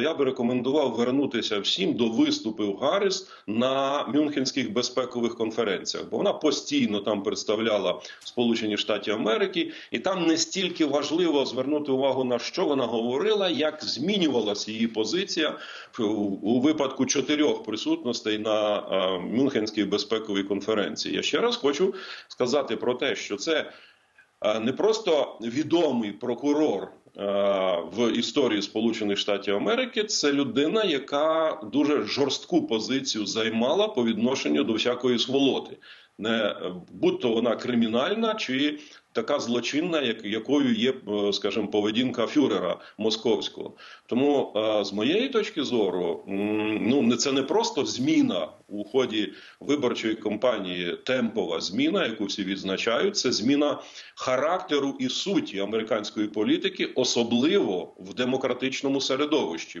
Я би рекомендував вернутися всім до виступів Гарріс на Мюнхенських безпекових конференціях, бо вона постійно там представляла Сполучені Штати Америки, і там не стільки важливо звернути увагу на що вона говорила, як змінювалася її позиція у, випадку чотирьох присутностей на е, Мюнхенській безпековій конференції. Я ще раз хочу сказати про те, що це е, не просто відомий прокурор в історії Сполучених Штатів Америки, це людина, яка дуже жорстку позицію займала по відношенню до всякої сволоти. Не е, будь то вона кримінальна чи така злочинна, як, якою є, е, скажімо, поведінка фюрера московського. Тому е, з моєї точки зору, ну не це не просто зміна у ході виборчої кампанії, темпова зміна, яку всі відзначають, це зміна характеру і суті американської політики, особливо в демократичному середовищі.